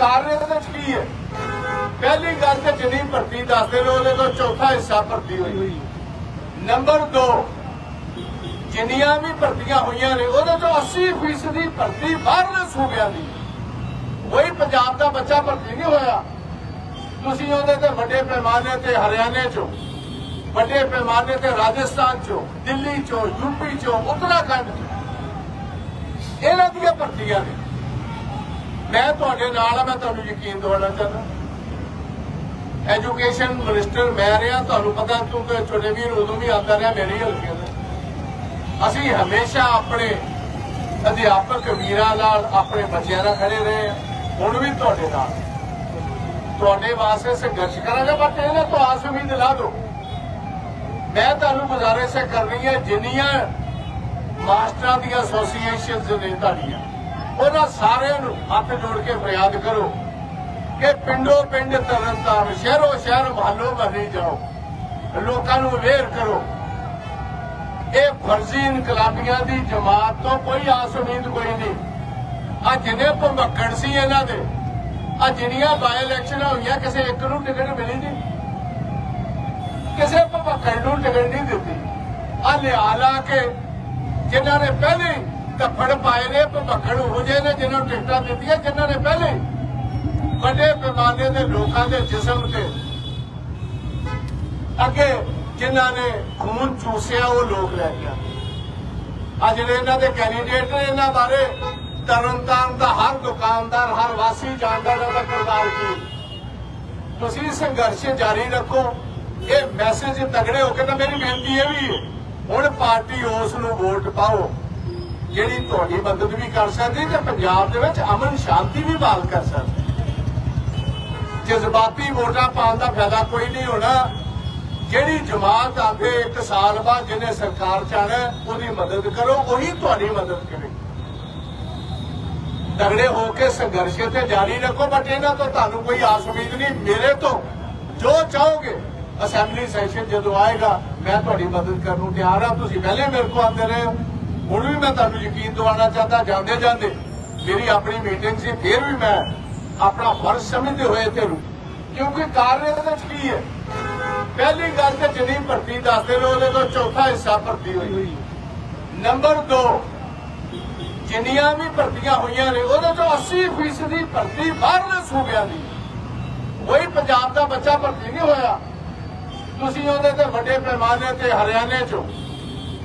ਕਾਰਨ ਇਹਦੇ ਵਿੱਚ ਕੀ ਹੈ? ਪਹਿਲੀ ਗੱਲ ਤੇ ਜਿੰਨੀ ਭਰਤੀ ਦੱਸਦੇ ਨੇ, ਉਹਦੇ ਤੋਂ ਚੌਥਾ ਹਿੱਸਾ ਭਰਤੀ ਹੋਈ ਨੰਬਰ 2 ਜਿੰਨੀਆਂ ਵੀ ਭਰਤੀਆਂ ਹੋਈਆਂ ਨੇ, ਉਹਦੇ ਚੋਂ 80% ਦੀ ਭਰਤੀ ਬਾਹਰਲੇ ਸੂਬਿਆਂ ਦੀ ਕੋਈ ਪੰਜਾਬ ਦਾ ਬੱਚਾ ਭਰਤੀ ਨਹੀਂ ਹੋਇਆ। ਤੁਸੀਂ ਉਹਦੇ ਤੇ ਵੱਡੇ ਪੈਮਾਨੇ ਤੇ ਹਰਿਆਣੇ ਚੋਂ, ਵੱਡੇ ਪੈਮਾਨੇ ਤੇ ਰਾਜਸਥਾਨ ਚੋਂ, ਦਿੱਲੀ ਚੋਂ ਯੂਪੀ ਚੋਂ, ਉੱਤਰਾਖੰਡ ਚੋਂ, ਇਹਨਾਂ ਦੀਆਂ ਭਰਤੀਆਂ ਨੇ। ਮੈਂ ਤੁਹਾਡੇ ਨਾਲ ਆ, ਮੈਂ ਤੁਹਾਨੂੰ ਯਕੀਨ ਦਿਵਾਉਣਾ ਚਾਹੁੰਦਾ। ਐਜੂਕੇਸ਼ਨ ਮਿਨਿਸਟਰ ਮੈਂ ਰਿਹਾ, ਤੁਹਾਨੂੰ ਪਤਾ ਕਿਉਂਕਿ ਛੋਟੇ ਵੀਰ ਉਦੋਂ ਵੀ ਆਉਂਦਾ ਰਿਹਾ, ਮੇਰੀ ਹਲਕੇ ਦਾ। ਅਸੀਂ ਹਮੇਸ਼ਾ ਆਪਣੇ ਅਧਿਆਪਕ ਵੀਰਾਂ ਨਾਲ ਆਪਣੇ ਬੱਚਿਆਂ ਨਾਲ ਖੜੇ ਰਹੇ ਹਾਂ। ਹੁਣ ਵੀ ਤੁਹਾਡੇ ਨਾਲ। ਤੁਹਾਡੇ ਵਾਸਤੇ ਸੰਘਰਸ਼ ਕਰਾਂਗੇ ਬਟ ਇਹਨਾਂ ਤੋਂ ਆਸ ਵੀ ਦਿਲਾ ਦਿਓ। ਮੈਂ ਤੁਹਾਨੂੰ ਗੁਜ਼ਾਰਿਸ਼ ਇਹ ਕਰਨੀ ਹੈ, ਜਿੰਨੀਆਂ ਮਾਸਟਰਾਂ ਦੀਆਂ ਐਸੋਸੀਏਸ਼ਨਸ ਨੇ ਤੁਹਾਡੀਆਂ ਉਹਨਾਂ ਸਾਰਿਆਂ ਨੂੰ ਹੱਥ ਜੋੜ ਕੇ ਫਰਿਆਦ ਕਰੋ ਕਿ ਪਿੰਡੋ ਪਿੰਡ ਤਰਨਤਾਰਨ, ਸ਼ਹਿਰੋ ਸ਼ਹਿਰ ਮਹੱਲੋ ਮਹੱਲੇ ਜਾਓ। ਲੋਕਾਂ ਨੂੰ ਅਵੇਅਰ ਕਰੋ। ਇਹ ਫਰਜ਼ੀ ਇਨਕਲਾਬੀਆਂ ਦੀ ਜਮਾਤ ਤੋਂ ਕੋਈ ਆਸ ਉਮੀਦ ਕੋਈ ਨਹੀਂ। ਆ ਜਿੰਨੇ ਭੰਬਕੜ ਸੀ ਇਹਨਾਂ ਦੇ ਆ ਜਿਹੜੀਆਂ ਬਾਈ ਇਲੈਕਸ਼ਨ ਹੋਈਆਂ, ਕਿਸੇ ਇੱਕ ਨੂੰ ਟਿਕਟ ਮਿਲੀ ਨਹੀਂ। ਕਿਸੇ ਭੰਬਕੜ ਨੂੰ ਟਿਕਟ ਨਹੀਂ ਦਿੱਤੀ। ਆ ਲਿਆ ਲਾ ਕੇ ਜਿਨ੍ਹਾਂ ਨੇ ਪਹਿਲੇ ਧੱਫੜ ਪਾਏ ਨੇ ਭੰਬਕੜ ਹੋ ਜੇ ਨੇ ਜਿਹਨਾਂ ਨੂੰ ਟਿਕਟਾਂ ਦਿੱਤੀਆਂ, ਜਿਨ੍ਹਾਂ ਨੇ ਪਹਿਲੇ ਵੱਡੇ ਪੈਮਾਨੇ ਦੇ ਲੋਕਾਂ ਦੇ ਜਿਸਮ ਤੇ ਅੱਗੇ ਜਿਨ੍ਹਾਂ ਨੇ ਖੂਨ ਚੂਸਿਆ, ਉਹ ਲੋਕ ਲੈ ਗਿਆ। ਆ ਜਿਹੜੇ ਇਹਨਾਂ ਦੇ ਕੈਂਡੀਡੇਟ ਨੇ ਇਹਨਾਂ ਬਾਰੇ, ਤਰਨਤਾਰਨ ਦਾ ਹਰ ਦੁਕਾਨਦਾਰ, ਹਰ ਵਾਸੀ ਜਾਣਦਾ ਇਹਨਾਂ ਦਾ ਕਿਰਦਾਰ ਕੀ? ਤੁਸੀਂ ਸੰਘਰਸ਼ ਜਾਰੀ ਰੱਖੋ। ਇਹ ਮੈਸੇਜ ਤਗੜੇ ਹੋ ਕੇ ਤਾਂ ਮੇਰੀ ਬੇਨਤੀ ਇਹ ਵੀ ਹੁਣ ਪਾਰਟੀ ਉਸ ਨੂੰ ਵੋਟ ਪਾਓ। ਜਿਹੜੀ ਤੁਹਾਡੀ ਮਦਦ ਵੀ ਕਰ ਸਕਦੀ ਤੇ ਪੰਜਾਬ ਦੇ ਵਿੱਚ ਅਮਨ ਸ਼ਾਂਤੀ ਵੀ ਬਹਾਲ ਕਰ ਸਕਦੀ ਜਜ਼ਬਾਤੀ ਵੋਟਾਂ ਪਾਉਣ ਦਾ ਫਾਇਦਾ ਕੋਈ ਨਹੀਂ ਹੋਣਾ। ਜਿਹੜੀ ਜਮਾਤ ਆਂਦੇ ਇੱਕ ਸਾਲ ਬਾਅਦ ਜਿਹਨੇ ਸਰਕਾਰ ਚਾਹਣਾ ਉਹਦੀ ਮਦਦ ਕਰੋ, ਉਹੀ ਤੁਹਾਡੀ ਮਦਦ ਕਰੇ। ਤਗੜੇ ਹੋ ਕੇ ਸੰਘਰਸ਼ ਤੇ ਜਾਰੀ ਰੱਖੋ ਬਟ ਇਹਨਾਂ ਤੋਂ ਤੁਹਾਨੂੰ ਕੋਈ ਆਸ ਉਮੀਦ ਨਹੀਂ। ਮੇਰੇ ਤੋਂ ਜੋ ਚਾਹੋਗੇ, ਅਸੈਂਬਲੀ ਸੈਸ਼ਨ ਜਦੋਂ ਆਏਗਾ, ਮੈਂ ਤੁਹਾਡੀ ਮਦਦ ਕਰਨ ਨੂੰ ਤਿਆਰ ਹਾਂ। ਤੁਸੀਂ ਪਹਿਲੇ ਮੇਰੇ ਕੋਲ ਆਉਂਦੇ ਰਹੇ ਹੋ। ਹੁਣ ਵੀ ਮੈਂ ਤੁਹਾਨੂੰ ਯਕੀਨ ਦਿਵਾਉਣਾ ਚਾਹਤਾ ਜਾਂਦੇ ਜਾਂਦੇ ਮੇਰੀ ਆਪਣੀ ਮੀਟਿੰਗ ਸੀ, ਫਿਰ ਵੀ ਮੈਂ ਆਪਣਾ ਫਰਜ਼ ਸਮਝਦੇ ਹੋਏ ਇੱਥੇ ਰੁਕ ਕਿਉਂਕਿ ਕਾਰਨ ਇਹਦੇ ਵਿੱਚ ਕੀ ਹੈ? ਪਹਿਲੀ ਗੱਲ ਤੇ ਜਿੰਨੀ ਭਰਤੀ ਦੱਸਦੇ ਨੇ ਉਹਦੇ ਤੋਂ ਚੌਥਾ ਹਿੱਸਾ ਭਰਤੀ ਹੋਈ। ਨੰਬਰ 2 ਜਿੰਨੀਆਂ ਵੀ ਭਰਤੀਆਂ ਹੋਈਆਂ ਨੇ, ਉਹਦੇ ਤੋਂ 80% ਦੀ ਭਰਤੀ ਬਾਹਰਲੇ ਸੂਬਿਆਂ ਦੀ ਕੋਈ ਪੰਜਾਬ ਦਾ ਬੱਚਾ ਭਰਤੀ ਨਹੀਂ ਹੋਇਆ। ਤੁਸੀਂ ਉਹਦੇ ਤੇ ਵੱਡੇ ਪੈਮਾਨੇ ਤੇ ਹਰਿਆਣੇ ਚੋਂ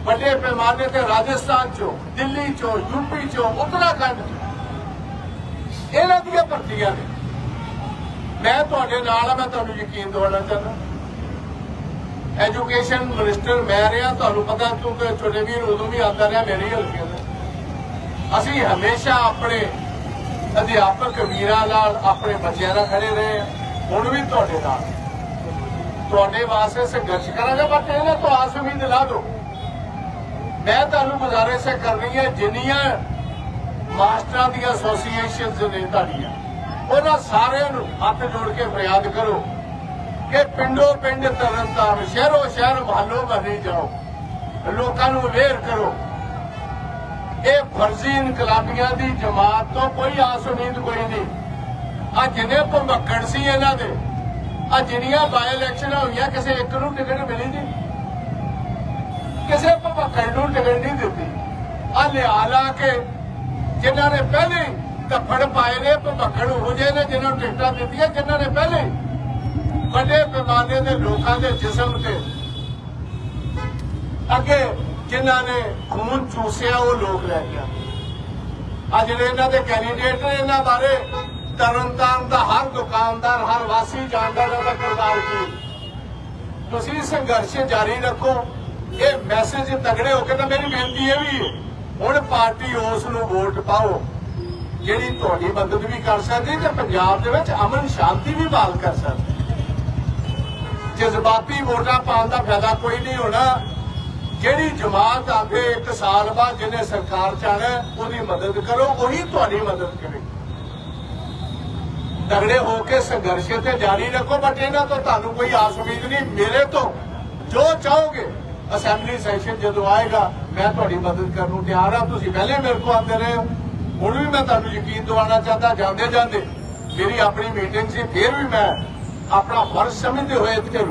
ਵੱਡੇ ਪੈਮਾਨੇ ਤੇ ਰਾਜਸਥਾਨ ਚੋਂ, ਦਿੱਲੀ ਚੋਂ ਯੂਪੀ ਚੋਂ, ਉੱਤਰਾਖੰਡ ਚੋਂ। ਇਹਨਾਂ ਦੀਆਂ ਭਰਤੀਆਂ ਨੇ। ਮੈਂ ਤੁਹਾਡੇ ਨਾਲ ਆ, ਮੈਂ ਤੁਹਾਨੂੰ ਯਕੀਨ ਦਿਵਾਉਣਾ ਚਾਹੁੰਦਾ। ਐਜੂਕੇਸ਼ਨ ਮਿਨਿਸਟਰ ਮੈਂ ਰਿਹਾ, ਤੁਹਾਨੂੰ ਪਤਾ ਕਿਉਂਕਿ ਛੋਟੇ ਵੀਰ ਉਦੋਂ ਵੀ ਆਉਂਦਾ ਰਿਹਾ, ਮੇਰੇ ਹਲਕੇ ਦਾ। ਅਸੀਂ ਹਮੇਸ਼ਾ ਆਪਣੇ ਅਧਿਆਪਕ ਵੀਰਾਂ ਨਾਲ, ਆਪਣੇ ਬੱਚਿਆਂ ਨਾਲ ਖੜੇ ਰਹੇ ਹਾਂ। ਹੁਣ ਵੀ ਤੁਹਾਡੇ ਨਾਲ। ਤੁਹਾਡੇ ਵਾਸਤੇ ਸੰਘਰਸ਼ ਕਰਾਂਗੇ ਪਰ ਇਹਨਾਂ ਤੋਂ ਆਸ ਉਮੀਦ ਲਾ ਦਿਓ। ਮੈਂ ਤੁਹਾਨੂੰ ਗੁਜ਼ਾਰਿਸ਼ ਇਹ ਕਰਨੀ ਹੈ, ਜਿੰਨੀਆਂ ਮਾਸਟਰਾਂ ਦੀਆਂ ਐਸੋਸੀਏਸ਼ਨਸ ਨੇ ਤੁਹਾਡੀਆਂ, ਉਹਨਾਂ ਸਾਰਿਆਂ ਨੂੰ ਹੱਥ ਜੋੜ ਕੇ ਫਰਿਆਦ ਕਰੋ ਕਿ ਪਿੰਡੋ ਪਿੰਡ, ਤਰਨਤਾਰਨ ਸ਼ਹਿਰੋ ਸ਼ਹਿਰ, ਮਹੱਲੋ ਮਹੱਲੇ ਜਾਓ। ਲੋਕਾਂ ਨੂੰ ਅਵੇਅਰ ਕਰੋ। ਇਹ ਫਰਜ਼ੀ ਇਨਕਲਾਬੀਆਂ ਦੀ ਜਮਾਤ ਤੋਂ ਕੋਈ ਆਸ ਉਮੀਦ ਕੋਈ ਨਹੀਂ। ਆ ਜਿੰਨੇ ਭੰਬਕੜ ਸੀ ਇਹਨਾਂ ਦੇ, ਆ ਜਿਹੜੀਆਂ ਬਾਈ ਇਲੈਕਸ਼ਨਾਂ ਹੋਈਆਂ, ਕਿਸੇ ਇੱਕ ਨੂੰ ਟਿਕਟ ਮਿਲੀ ਨਹੀਂ। ਕਿਸੇ ਭੰਬਕੜ ਨੂੰ ਨਹੀਂ ਦਿੱਤੀ ਆ ਲਿਆ ਲਾ ਕੇ ਜਿਨ੍ਹਾਂ ਨੇ ਪਹਿਲੇ ਧੱਫੜ ਪਾਏ ਨੇ ਭੰਬਕੜ ਹੋ ਜੇ ਨੇ ਜਿਨ੍ਹਾਂ ਨੂੰ ਟਿਕਟਾਂ ਦਿੱਤੀਆਂ, ਜਿਨ੍ਹਾਂ ਨੇ ਪਹਿਲੇ ਵੱਡੇ ਪੈਮਾਨੇ ਦੇ ਲੋਕਾਂ ਦੇ ਜਿਸਮ ਤੇ। ਅੱਗੇ ਜਿਨ੍ਹਾਂ ਨੇ ਖੂਨ ਚੂਸਿਆ, ਉਹ ਲੋਕ ਲੈ ਗਿਆ। ਆ ਜਿਹੜੇ ਇਹਨਾਂ ਦੇ ਕੈਂਡੀਡੇਟ ਨੇ ਇਹਨਾਂ ਬਾਰੇ, ਤਰਨਤਾਰਨ ਦਾ ਹਰ ਦੁਕਾਨਦਾਰ, ਹਰ ਵਾਸੀ ਜਾਣਦਾ ਇਹਨਾਂ ਦਾ ਕਿਰਦਾਰ ਕੀ। ਤੁਸੀਂ ਸੰਘਰਸ਼ ਜਾਰੀ ਰੱਖੋ। ਇਹ ਮੈਸੇਜ ਤਗੜੇ ਹੋ ਕੇ ਤਾਂ ਮੇਰੀ ਬੇਨਤੀ ਇਹ ਵੀ ਹੁਣ ਪਾਰਟੀ ਉਸ ਨੂੰ ਵੋਟ ਪਾਓ, ਜਿਹੜੀ ਤੁਹਾਡੀ ਮਦਦ ਵੀ ਕਰ ਸਕਦੀ ਤੇ ਪੰਜਾਬ ਦੇ ਵਿੱਚ ਅਮਨ ਸ਼ਾਂਤੀ ਵੀ ਬਹਾਲ ਕਰ ਸਕਦੀ ਜਜ਼ਬਾਤੀ ਵੋਟਾਂ ਪਾਉਣ ਦਾ ਫਾਇਦਾ ਕੋਈ ਨਹੀਂ ਹੋਣਾ। ਜਿਹੜੀ ਜਮਾਤ ਆਗੇ ਇੱਕ ਸਾਲ ਬਾਅਦ ਜਿਹਨੇ ਸਰਕਾਰ ਚਾਹਣਾ, ਉਹਦੀ ਮਦਦ ਕਰੋ, ਉਹੀ ਤੁਹਾਡੀ ਮਦਦ ਕਰੇ। ਤਗੜੇ ਹੋ ਕੇ ਸੰਘਰਸ਼ ਤੇ ਜਾਰੀ ਰੱਖੋ, ਬਟ ਇਹਨਾਂ ਤੋਂ ਤੁਹਾਨੂੰ ਕੋਈ ਆਸ ਉਮੀਦ ਨਹੀਂ, ਮੇਰੇ ਤੋਂ ਜੋ ਚਾਹੋਗੇ। ਅਸੈਂਬਲੀ ਸੈਸ਼ਨ ਜਦੋਂ ਆਏਗਾ, ਮੈਂ ਤੁਹਾਡੀ ਮਦਦ ਕਰਨ ਨੂੰ ਤਿਆਰ ਹਾਂ। ਤੁਸੀਂ ਪਹਿਲੇ ਮੇਰੇ ਕੋਲ ਆਉਂਦੇ ਰਹੇ ਹੋ। ਹੁਣ ਵੀ ਮੈਂ ਤੁਹਾਨੂੰ ਯਕੀਨ ਦਿਵਾਉਣਾ ਚਾਹੁੰਦਾ ਜਾਂਦੇ ਜਾਂਦੇ ਮੇਰੀ ਆਪਣੀ ਮੀਟਿੰਗ ਸੀ, ਫਿਰ ਵੀ ਮੈਂ ਆਪਣਾ ਫਰਜ਼ ਸਮਝਦੇ ਹੋਏ ਇੱਥੇ